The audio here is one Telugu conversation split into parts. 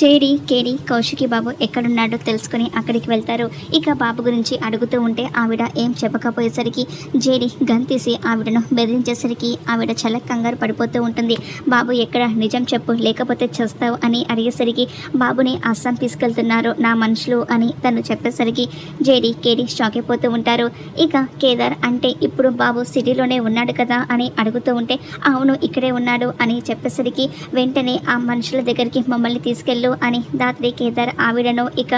జేడి కేడి కౌశికి బాబు ఎక్కడున్నాడో తెలుసుకుని అక్కడికి వెళ్తారు. ఇక బాబు గురించి అడుగుతూ ఉంటే ఆవిడ ఏం చెప్పకపోయేసరికి జేడి గంతీసి ఆవిడను బెదిరించేసరికి ఆవిడ చాలా కంగారు పడిపోతూ ఉంటుంది. బాబు ఎక్కడ నిజం చెప్పు లేకపోతే చేస్తావు అని అడిగేసరికి బాబుని అస్సాం తీసుకెళ్తున్నారు నా మనుషులు అని తను చెప్పేసరికి జేడి కేడి షాక్ అయిపోతూ ఉంటారు. ఇక కేదార్ అంటే ఇప్పుడు బాబు సిటీలోనే ఉన్నాడు కదా అని అడుగుతూ ఉంటే అవును ఇక్కడే ఉన్నాడు అని చెప్పేసరికి వెంటనే ఆ మనుషుల దగ్గరికి మమ్మల్ని తీసుకెళ్ళి అని దాత్రి కేదార్ ఆవిడను ఇక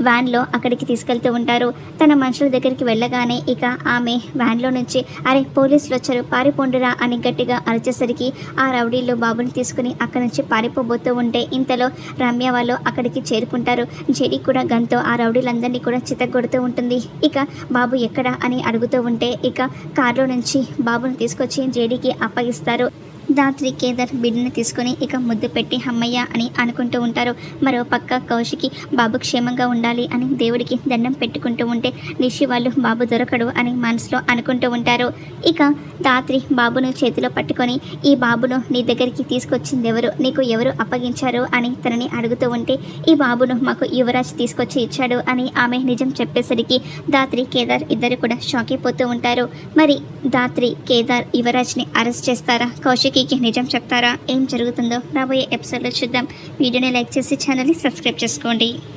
వ్యాన్లో అక్కడికి తీసుకెళ్తూ ఉంటారు. తన మనుషుల దగ్గరికి వెళ్ళగానే ఇక ఆమె వ్యాన్లో నుంచి అరే పోలీసులు వచ్చారు పారిపోండురా అని గట్టిగా అరిచేసరికి ఆ రౌడీలు బాబుని తీసుకుని అక్కడి నుంచి పారిపోబోతూ ఉంటే ఇంతలో రమ్య వాళ్ళు అక్కడికి చేరుకుంటారు. జెడి కూడా గన్తో ఆ రౌడీలందరినీ కూడా చితగొడుతూ ఉంటుంది. ఇక బాబు ఎక్కడ అని అడుగుతూ ఉంటే ఇక కారులో నుంచి బాబుని తీసుకొచ్చి జేడీకి అప్పగిస్తారు. దాత్రి కేదార్ బిడ్డను తీసుకొని ఇక ముద్దు పెట్టి అమ్మయ్య అని అనుకుంటూ ఉంటారు. మరో పక్క కౌశికి బాబు క్షేమంగా ఉండాలి అని దేవుడికి దండం పెట్టుకుంటూ ఉంటే నిషి వాళ్ళు బాబు దొరకడు అని మనసులో అనుకుంటూ ఉంటారు. ఇక దాత్రి బాబును చేతిలో పట్టుకొని ఈ బాబును నీ దగ్గరికి తీసుకొచ్చింది ఎవరు నీకు ఎవరు అప్పగించారు? అని తనని అడుగుతూ ఉంటే ఈ బాబును మాకు యువరాజ్ తీసుకొచ్చి ఇచ్చాడు అని ఆమె నిజం చెప్పేసరికి దాత్రి కేదార్ ఇద్దరు కూడా షాక్ అయిపోతూ ఉంటారు. మరి దాత్రి కేదార్ యువరాజ్ని అరెస్ట్ చేస్తారా? కౌశికి నిజం చెప్తారా? ఏం జరుగుతుందో రాబోయే ఎపిసోడ్లో చూద్దాం. వీడియోని లైక్ చేసి ఛానల్ని సబ్స్క్రైబ్ చేసుకోండి.